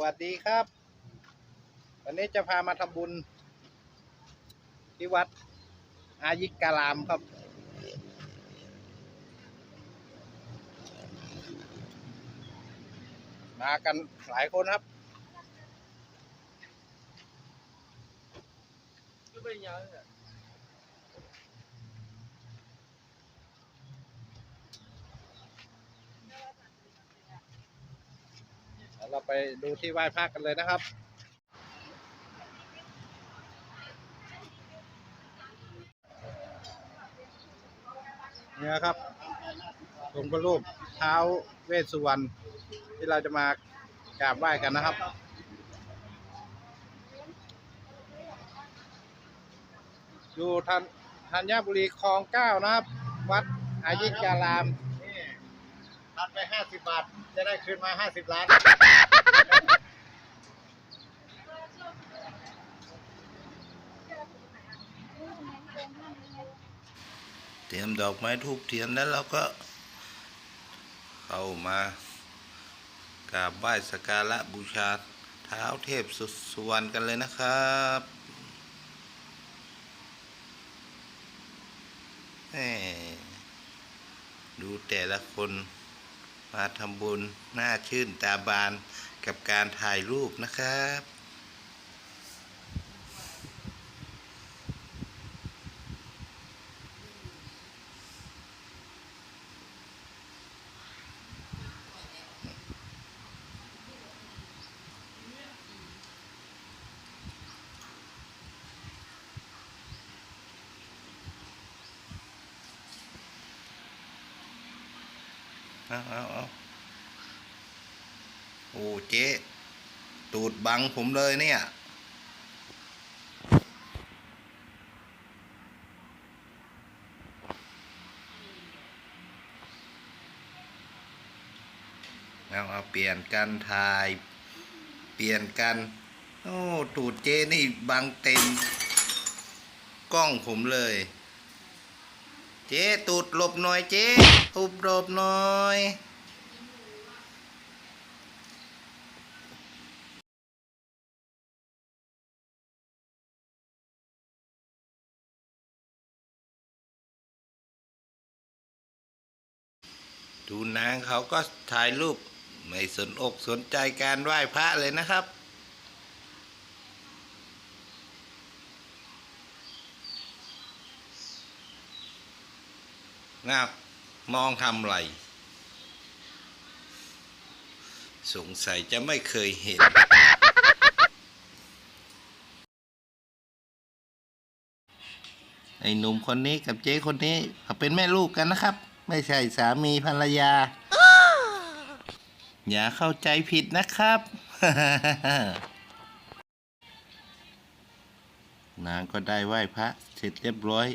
วัสดีครับ วันนี้จะพามาทำบุญ ที่วัดอายิการามครับ มากันหลายคนครับเดี๋ยว เราไปดูที่ไหว้พระกันเลยนะครับเนี่ยครับองค์พระรูปเท้าเวสสุวรรณที่เราจะมากราบไหว้กันนะครับอยู่ทันธัญบุรีคลองเก้านะครับ วัดอายิการาม นี่ตัดไปห้าสิบบาท จะได้คืนมาห้าสิบล้าน เตรียมดอกไม้ทูบเทียนแล้วเราก็ เข้ามากราบไหว้สักการะบูชาเท้าเทพสุสุวรรณกันเลยนะครับแหม่ดูแต่ละคน มาทำบุญน่าชื่นตาบานกับการถ่ายรูปนะครับ เอาเอาเอาโอ้เจ๊ตูดบังผมเลยเนี่ยเอาเอาเปลี่ยนกันถ่าย เปลี่ยนกัน โอ้ ตูดเจ๊นี่บังเต็ม กล้องผมเลย เจ๊ตูดหลบหน่อยเจ๊ตูดหลบหน่อยดูนางเขาก็ถ่ายรูป ไม่สนอกสนใจการไหว้พระเลยนะครับ นะมองทำไร สงสัยจะไม่เคยเห็นไอ้หนุ่มคนนี้กับเจ๊คนนี้เขาเป็นแม่ลูกกันนะครับ ไม่ใช่สามีภรรยา อย่าเข้าใจผิดนะครับ นางก็ได้ไหว้พระเสร็จเรียบร้อย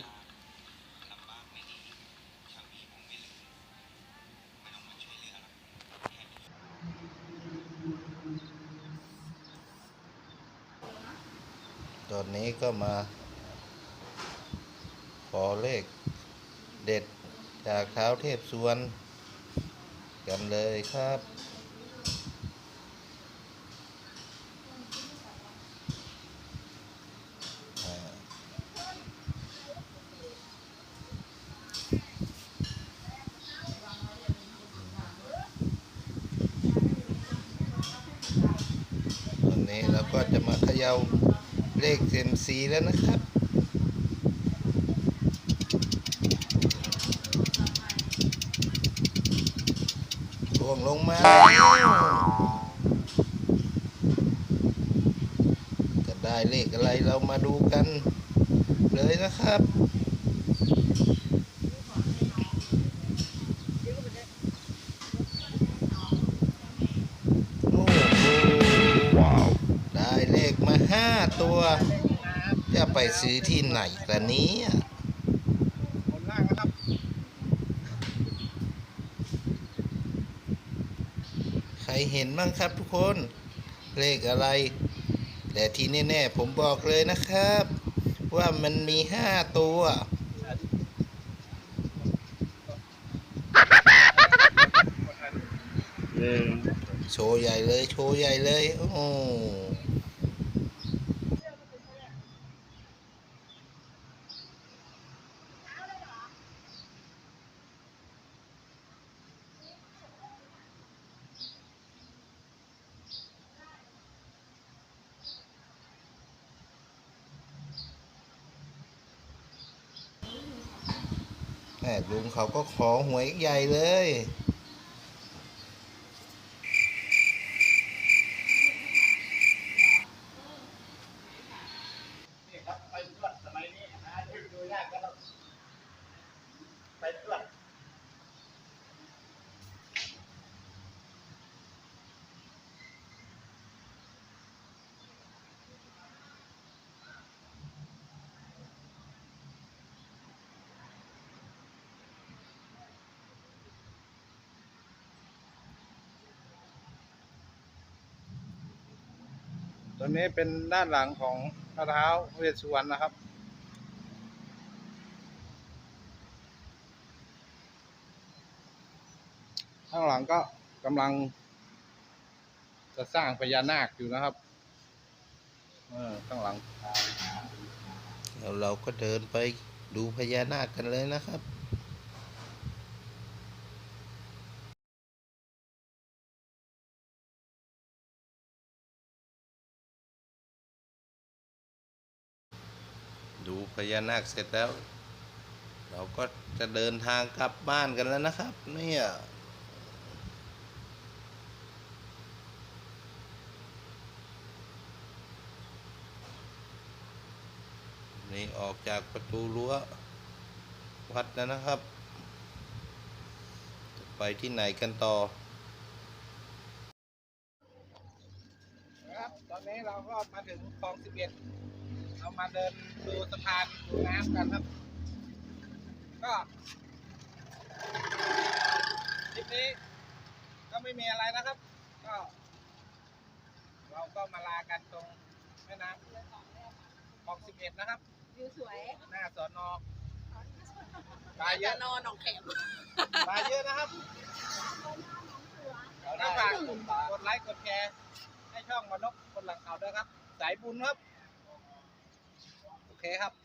ตอนนี้ก็มา ขอเลขเด็ดจากเท้าเทพสวน กันเลยครับอ่าวันนี้เราก็จะมาเขย่า เลขเซยมซีแล้วนะครับล่วงลงมา จะได้เลขอะไรเรามาดูกัน เลยนะครับ ห้าตัว จะไปซื้อที่ไหนกันเนี้บนล่างนะครับใครเห็นบ้างครับทุกคน เลขอะไร แต่ที่แน่ๆผมบอกเลยนะครับ ว่ามันมีห้าตัวหนึ่งโชว์ใหญ่เลย โชว์ใหญ่เลย โอ้ แม่ลุงเขาก็ขอหวยใหญ่เลย นี่ครับไปตรวจสมัยนี้หาดูดูยากแล้วไปตรวจ ตัวนี้เป็นด้านหลังของพระเท้าวเวสสุวรรณนะครับ ข้างหลังก็กำลัง จะสร้างพญานาคอยู่นะครับเออข้างหลัง แล้วเราก็เดินไปดูพญานาคกันเลยนะครับ ดูพญานาคเสร็จแล้ว เราก็จะเดินทางกลับบ้านกันแล้วนะครับ เนี่ยนี่ออกจากประตูรั้ววัดแล้วนะครับ ไปที่ไหนกันต่อ ครับ ตอนนี้เราก็มาถึงคลองสิบเอ็ด เรามาเดินดูสะพานดูน้ำกันครับ ก็คลิปนี้ ก็ไม่มีอะไรนะครับ ก็ เราก็มาลากันตรงแม่น้ำคลองสิบเอ็ดนะครับวิวสวยหน้าสอนอปลาเยจะอะนอนหนองแขมปลาเยอะนะครับเราได้ฝากกดไลค์กดแชร์ให้ช่องมานกคนหลังเขาด้วยครับ สายบุญครับโอ เคครับ